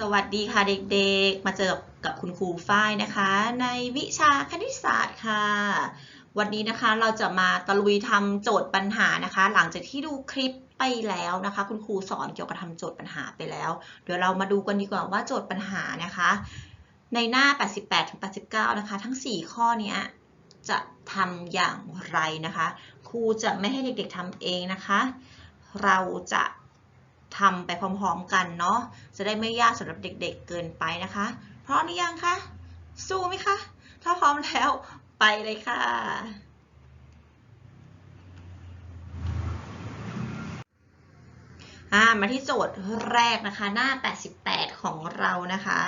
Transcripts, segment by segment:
สวัสดีค่ะเด็กๆ มาเจอกับคุณครูฝ้ายนะคะ ในวิชาคณิตศาสตร์ค่ะ วันนี้นะคะเราจะมาตะลุยทำโจทย์ปัญหานะคะ หลังจากที่ดูคลิปไปแล้วนะคะ คุณครูสอนเกี่ยวกับทำโจทย์ปัญหาไปแล้ว เดี๋ยวเรามาดูกันดีกว่าว่าโจทย์ปัญหานะคะ ในหน้า 88ถึง89 นะคะ ทั้ง 4 ข้อนี้จะทำอย่างไรนะคะ ครูจะไม่ให้เด็กๆทำเองนะคะ เราจะ ทำไปพร้อมๆกันเนาะจะได้ไม่ยากสำหรับเด็กๆเกินไปนะคะ พร้อมหรือยังคะ สู้ไหมคะ ถ้าพร้อมแล้วไปเลยค่ะมาที่โจทย์แรกนะคะ หน้า 88 ของเรานะคะ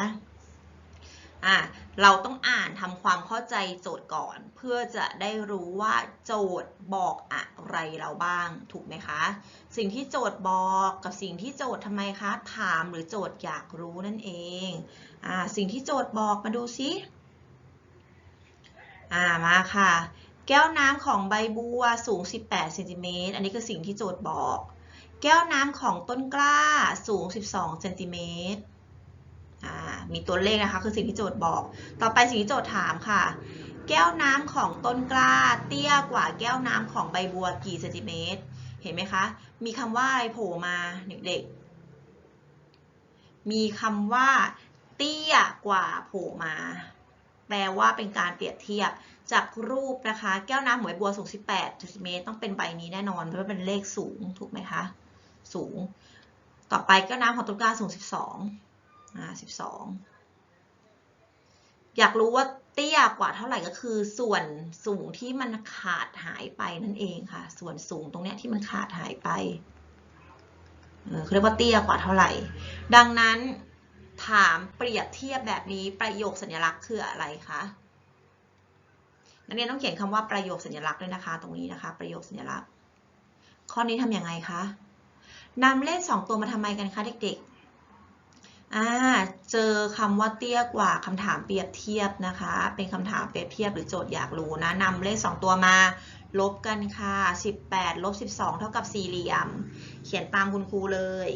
อ่าเราต้องอ่านทำความเข้าใจโจทย์ก่อน เพื่อจะได้รู้ว่าโจทย์บอกอะไรเราบ้างถูกไหมคะ สิ่งที่โจทย์บอกกับสิ่งที่โจทย์ทำไมคะถามหรือโจทย์อยากรู้นั่นเองอ่าสิ่งที่โจทย์บอกมาดูซิอ่ามาค่ะ แก้วน้ำของใบบัวสูง 18เซนติเมตรอันนี้คือสิ่งที่โจทย์บอก แก้วน้ำของต้นกล้าสูง 12เซนติเมตร มีตัวเลขนะคะคือสิ่งที่โจทย์บอก ต่อไปสิ่งที่โจทย์ถามค่ะ แก้วน้ำของต้นกล้า เตี้ยกว่าแก้วน้ำของใบบัวกี่เซนติเมตร เห็นไหมคะ มีคำว่าอะไรโผล่มาเด็กๆ มีคำว่าเตี้ยกว่าโผล่มา แปลว่าเป็นการเปรียบเทียบจากรูปนะคะ แก้วน้ำหมวยบัวสูง 18เซนติเมตรต้องเป็นใบนี้แน่นอนเพราะว่าเป็นเลขสูงถูกไหมคะ สูง ต่อไปแก้วน้ำของต้นกล้าสูง 12 อ่า12อยากรู้ว่าเตี้ยกว่าเท่าไหร่ก็คือ ส่วนสูงที่มันขาดหายไปนั่นเองค่ะ ส่วนสูงตรงเนี้ยที่มันขาดหายไปเขาเรียกว่าเตี้ยกว่าเท่าไหร่ ดังนั้นถามเปรียบเทียบแบบนี้ประโยคสัญลักษณ์คืออะไรคะนักเรียนต้องเขียนคำว่าประโยคสัญลักษณ์ด้วยนะคะ ตรงนี้นะคะ ประโยคสัญลักษณ์ ข้อนี้ทำยังไงคะนำเลขสองตัวมาทำไมกันคะเด็กๆ อ่าเจอคำว่าเตี้ยกว่าคำถามเปรียบเทียบนะคะ เป็นคำถามเปรียบเทียบหรือโจทย์อยากรู้นะนำเลข 2 ตัวมา ลบกันค่ะ 18ลบ12 เท่ากับสี่เหลี่ยม เขียนตามคุณครูเลย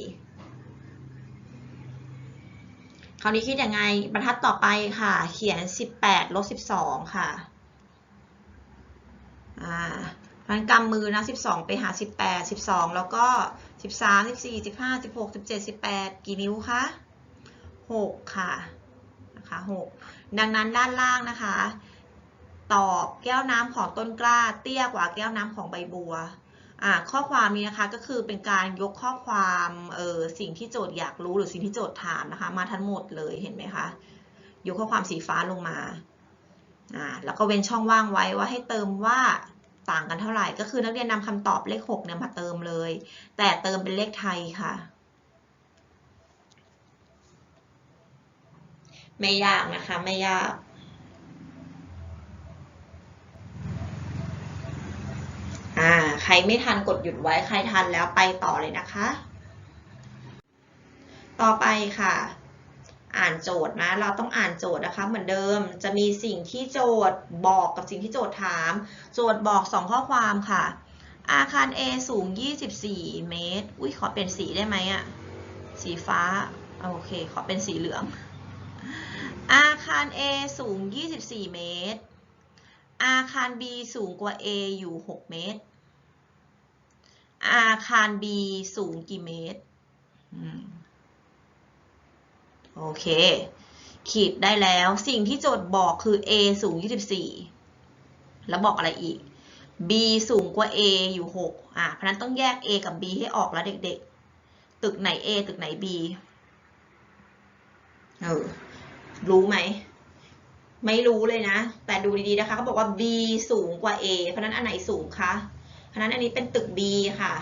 คราวนี้คิดยังไงบรรทัดต่อไปค่ะ เขียน 18ลบ12 ค่ะอ่าพันกำมือนะ12 ไปหา 18 12 แล้วก็ 13 14 15 16 17 18 กี่นิ้วคะ 6 ค่ะนะคะ6ดังนั้นด้านล่างนะคะ ตอบแก้วน้ำของต้นกล้า เตี้ยกว่าแก้วน้ำของใบบัวอ่าข้อความนี้นะคะก็คือเป็นการยกข้อความเออสิ่งที่โจทย์อยากรู้หรือสิ่งที่โจทย์ถามนะคะ มาทั้งหมดเลยเห็นไหมคะยกข้อความสีฟ้าลงมาอ่าแล้วก็เว้นช่องว่างไว้ว่าให้เติมว่าต่างกันเท่าไหร่ ก็คือนักเรียนนำคำตอบเลข6เนี่ยมาเติมเลย แต่เติมเป็นเลขไทยค่ะ ไม่ยากนะคะ ไม่ยาก อ่า ใครไม่ทันกดหยุดไว้ ใครทันแล้วไปต่อเลยนะคะ ต่อไปค่ะ อ่านโจทย์นะ เราต้องอ่านโจทย์นะคะ เหมือนเดิม จะมีสิ่งที่โจทย์บอกกับสิ่งที่โจทย์ถาม โจทย์บอกสองข้อความค่ะ อาคาร A สูง 24 เมตร อุ้ยขอเป็นสีได้ไหมอะสีฟ้า โอเค ขอเป็นสีเหลือง อาคาร A สูง 24 เมตร อาคาร B สูงกว่า A อยู่ 6 เมตร อาคาร B สูงกี่เมตร โอเค ขีดได้แล้ว สิ่งที่โจทย์บอกคือ A สูง 24 แล้วบอกอะไรอีก B สูงกว่า A อยู่ 6 อะ เพราะนั้นต้องแยก A กับ B ให้ออกแล้วเด็กๆ ตึกไหน A ตึกไหน B เออ รู้ไหม ไม่รู้เลยนะ แต่ดูดีๆนะคะเขาบอกว่า B สูงกว่า A เพราะนั้นอันไหนสูงคะเพราะนั้นอันนี้เป็นตึก B ค่ะ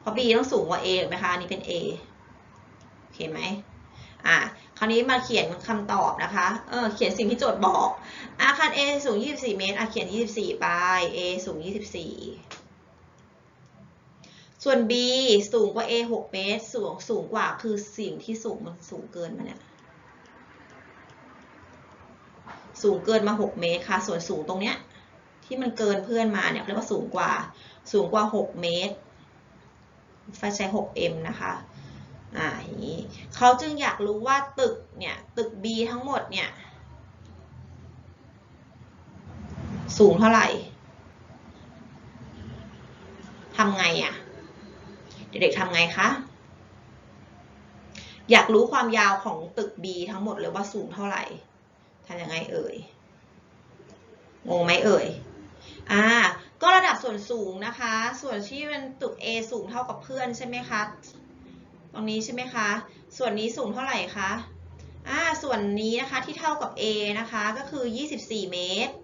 เพราะ B ต้องสูงกว่า A ถูกไหมคะอันนี้เป็น A โอเคไหมอะคราวนี้มาเขียนคำตอบนะคะ เออ เขียนสิ่งที่โจทย์บอก อาคาร A สูง 24 เมตร อะ เขียน 24 ไป A สูง 24 ส่วน B สูงกว่า A 6 เมตร สูง สูงกว่า คือสิ่งที่สูงมันสูงเกินมาเนี่ย สูงเกินมา 6 เมตรค่ะ ส่วนสูงตรงเนี้ยที่มันเกินเพื่อนมาเนี่ยเรียกว่าสูงกว่า สูงกว่า 6 เมตรไฟใช้ 6m นะคะ อ่าอย่างนี้เขาจึงอยากรู้ว่าตึกเนี่ย ตึก B ทั้งหมดเนี่ย สูงเท่าไหร่ทำไงอะ่ะ เด็กๆทำไงคะ อยากรู้ความยาวของตึก B ทั้งหมดเลยว่าสูงเท่าไหร่ ทำยังไงเอ่ยงงไหมเอ่ยอ่าก็ระดับส่วนสูงนะคะ ส่วนที่เป็นตึก A สูงเท่ากับเพื่อนใช่ไหมคะตรงนี้ใช่ไหมคะ ส่วนนี้สูงเท่าไหร่คะอ่าส่วนนี้นะคะที่เท่ากับ A นะคะก็คือ 24 เมตร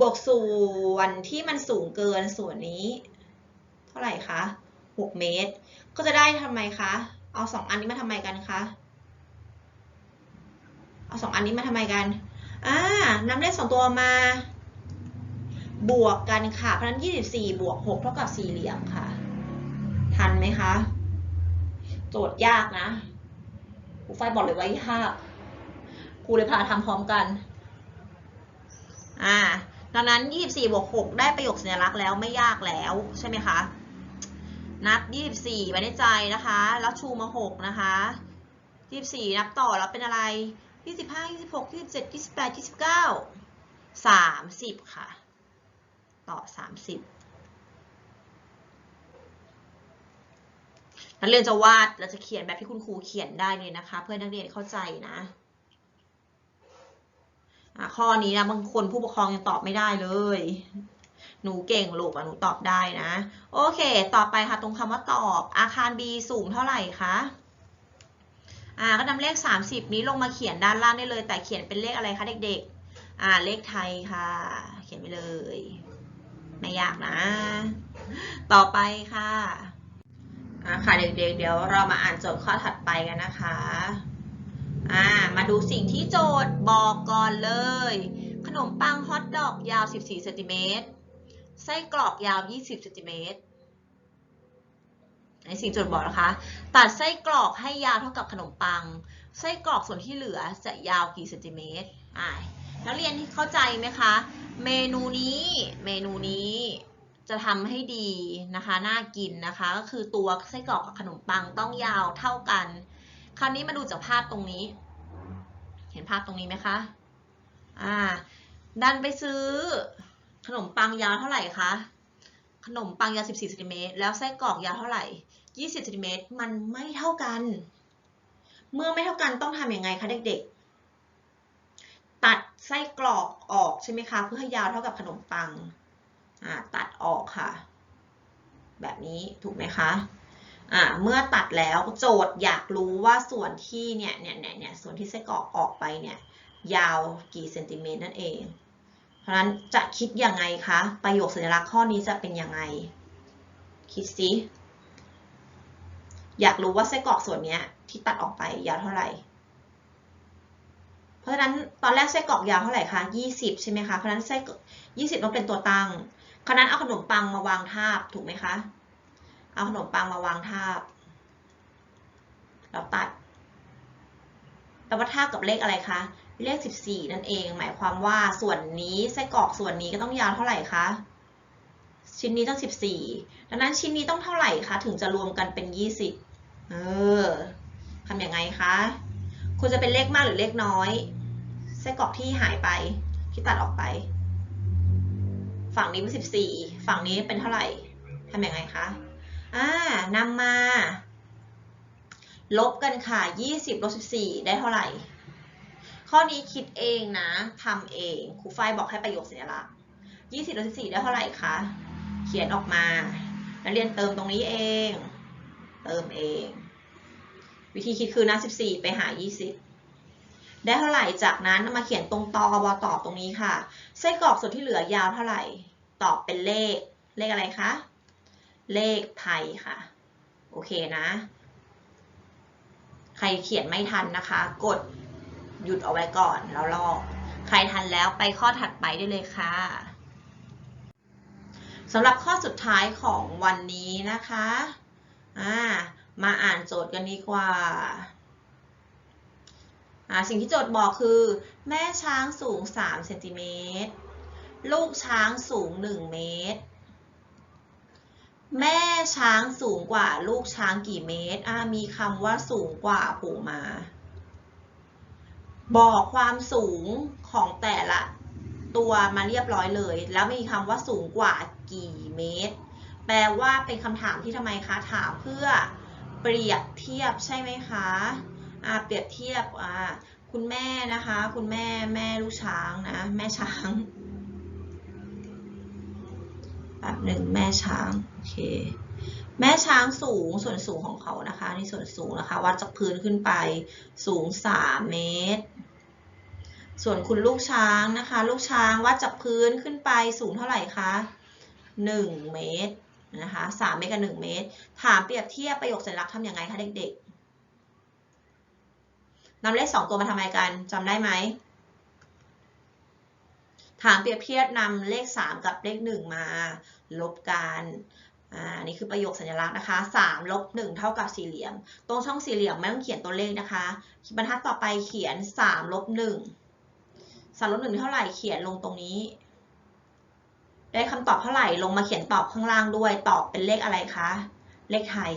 บวกส่วนที่มันสูงเกินส่วนนี้ เท่าไหร่คะ 6 เมตร ก็จะได้ทำไมคะ เอาสองอันนี้มาทำไมกันคะ เอาสองอันนี้มาทำไมกันอ่านำเลขสองตัวมา บวกกันค่ะ เพราะฉะนั้น 24 บวก 6 เท่ากับสี่เหลี่ยมค่ะ ทันไหมคะ โจทย์ยากนะครูไฟบอกเลยว่ายากครูเลยพาทำพร้อมกัน อ่าดังนั้น 24 บวก 6 ได้ประโยคสัญลักษณ์แล้วไม่ยากแล้วใช่ไหมคะ นับ 24ไว้ในใจนะคะ แล้วชูมา 6 นะคะ 24 นับต่อแล้วเป็นอะไร 25 26 27 28 29 30 ค่ะ ต่อ 30 นักเรียนจะวาดเราจะเขียนแบบที่คุณครูเขียนได้เลยนะคะ เพื่อนักเรียนเข้าใจนะอะข้อนี้นะบางคนผู้ปกครองยังตอบไม่ได้เลย หนูเก่งลูกอะหนูตอบได้นะ โอเค ต่อไปค่ะตรงคำว่าตอบ อาคาร B สูงเท่าไหร่คะ อ่าก็นำเลข 30 นี้ลงมาเขียนด้านล่างได้เลย แต่เขียนเป็นเลขอะไรคะเด็กๆ อ่าเลขไทยค่ะ เขียนไปเลย ไม่ยากนะ ต่อไปค่ะอ่าค่ะเด็กๆเดี๋ยวเรามาอ่านโจทย์ข้อถัดไปกันนะคะอ่ามาดูสิ่งที่โจทย์บอกก่อนเลย ขนมปังฮอทดอกยาว 14เซนติเมตรไส้กรอกยาว 20เซนติเมตร ในสิ่งจทย์บอกนะคะ ตัดไส้กรอกให้ยาวเท่ากับขนมปัง ไส้กรอกส่วนที่เหลือจะยาวกี่เซนติเมตรอ่านักเรียนเข้าใจไหมคะ เมนูนี้เมนูนี้จะทำให้ดีนะคะ น่ากินนะคะ ก็คือตัวไส้กรอกกับขนมปังต้องยาวเท่ากัน คราวนี้มาดูจากภาพตรงนี้ เห็นภาพตรงนี้ไหมคะอ่าดันไปซื้อขนมปังยาวเท่าไหร่คะ ขนมปังยาว 14เซนติเมตรแล้วไส้กรอกยาวเท่าไหร่ 20เซนติเมตรมันไม่เท่ากัน เมื่อไม่เท่ากันต้องทำยังไงคะเด็กๆ ตัดไส้กรอกออกใช่ไหมคะเพื่อให้ยาวเท่ากับขนมปังตัดออกค่ะ แบบนี้ถูกไหมคะเมื่อตัดแล้วโจทย์อยากรู้ว่าส่วนที่เนี่ยเนี่ยเนี่ยเนี่ยส่วนที่ไส้กรอกออกไปเนี่ยยาวกี่เซนติเมตรนั่นเอง ราะนั้นจะคิดยังไงคะ ประโยคสัญลักษณ์ข้อนี้จะเป็นยังไง คิดสิอยากรู้ว่าไส้กรอกส่วนนี้ที่ตัดออกไปยาวเท่าไหร่ เพราะฉะนั้นตอนแรกไส้กรอกยาวเท่าไหร่คะ 20 ใช่ไหมคะ เพราะฉะนั้นไส้20ต้องเป็นตัวตั้งคราวนั้นเอาขนมปังมาวางทาบถูกไหมคะ เอาขนมปังมาวางทาบ แล้วตัดแปลว่าทาบกับเลขอะไรคะ เลข 14 นั่นเอง หมายความว่าส่วนนี้ไส้กรอกส่วนนี้ก็ต้องยาวเท่าไหร่คะ ชิ้นนี้ต้อง 14 ดังนั้นชิ้นนี้ต้องเท่าไหร่คะ ถึงจะรวมกันเป็น 20 เออทำยังไงคะ คุณจะเป็นเลขมากหรือเลขน้อย ไส้กรอกที่หายไป ที่ตัดออกไป ฝั่งนี้เป็น 14 ฝั่งนี้เป็นเท่าไหร่ทำยังไงคะ อ่านำมา ลบกันค่ะ 20ลบ14 ได้เท่าไหร่ ข้อนี้คิดเองนะทำเองครูฝ้ายบอกให้ประโยคสัญลักษณ์20ลบ14ได้เท่าไหร่คะ เขียนออกมานักเรียนเติมตรงนี้เอง เติมเอง วิธีคิดคือนะ14 ไปหา 20 ได้เท่าไหร่ จากนั้นมาเขียนตรงตอบอตอบตรงนี้ค่ะ ไส้กรอกส่วนที่เหลือยาวเท่าไหร่ ตอบเป็นเลข เลขอะไรคะ เลขไทยค่ะ โอเคนะ ใครเขียนไม่ทันนะคะ กด หยุดเอาไว้ก่อนแล้วลอกใครทันแล้วไปข้อถัดไปได้เลยค่ะสำหรับข้อสุดท้ายของวันนี้นะคะามาอ่านโจทย์กันดีกว่าาสิ่งที่โจทย์บอกคือ แม่ช้างสูง3เซนติเมตรลูกช้างสูง 1 เมตร แม่ช้างสูงกว่าลูกช้างกี่เมตรมีคำว่าสูงกว่าโผล่มา บอกความสูงของแต่ละตัวมาเรียบร้อยเลย แล้วมีคำว่าสูงกว่ากี่เมตร แปลว่าเป็นคำถามที่ทำไมคะ ถามเพื่อเปรียบเทียบใช่ไหมคะอ่าเปรียบเทียบอ่าคุณแม่นะคะ คุณแม่แม่ลูกช้างนะ แม่ช้างแบบหนึ่งแม่ช้างโอเคแม่ช้างสูงส่วนสูงของเขานะคะนี่ส่วนสูงนะคะ วัดจากพื้นขึ้นไปสูง 3 เมตร ส่วนคุณลูกช้างนะคะ ลูกช้างวัดจากพื้นขึ้นไปสูงเท่าไหร่คะ 1 เมตรนะคะ3เมตรกับ1เมตร ถามเปรียบเทียบประโยคสัญลักษณ์ทำยังไงคะเด็กๆนำเลข2ตัวมาทำอะไมกันจำได้ไหมถามเปรียบเทียบนำเลข 3 กับเลข 1 มาลบกันอ่านี่คือประโยคสัญลักษณ์นะคะ3ลบ1เท่ากับสี่เหลี่ยม ตรงช่องสี่เหลี่ยมไม่ต้องเขียนตัวเลขนะคะ บรรทัดต่อไปเขียน3ลบ1 3ลบ1เท่าไหร่เขียนลงตรงนี้ ได้คำตอบเท่าไหร่ลงมาเขียนตอบข้างล่างด้วย ตอบเป็นเลขอะไรคะ เลขไทย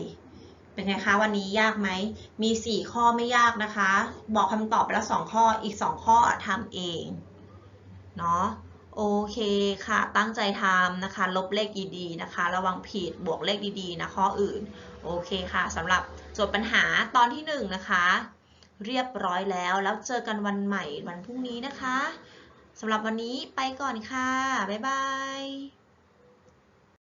เป็นไงคะวันนี้ยากไหม มี 4 ข้อไม่ยากนะคะ บอกคำตอบไปแล้ว 2 ข้อ อีก 2 ข้อทำเอง เนาะโอเคค่ะ ตั้งใจทำนะคะ ลบเลขดีๆนะคะ ระวังผิด บวกเลขดีๆนะข้ออื่น โอเคค่ะสำหรับโจทย์ปัญหาตอนที่1นะคะ เรียบร้อยแล้ว แล้วเจอกันวันใหม่วันพรุ่งนี้นะคะสำหรับวันนี้ไปก่อนค่ะ บ๊ายบาย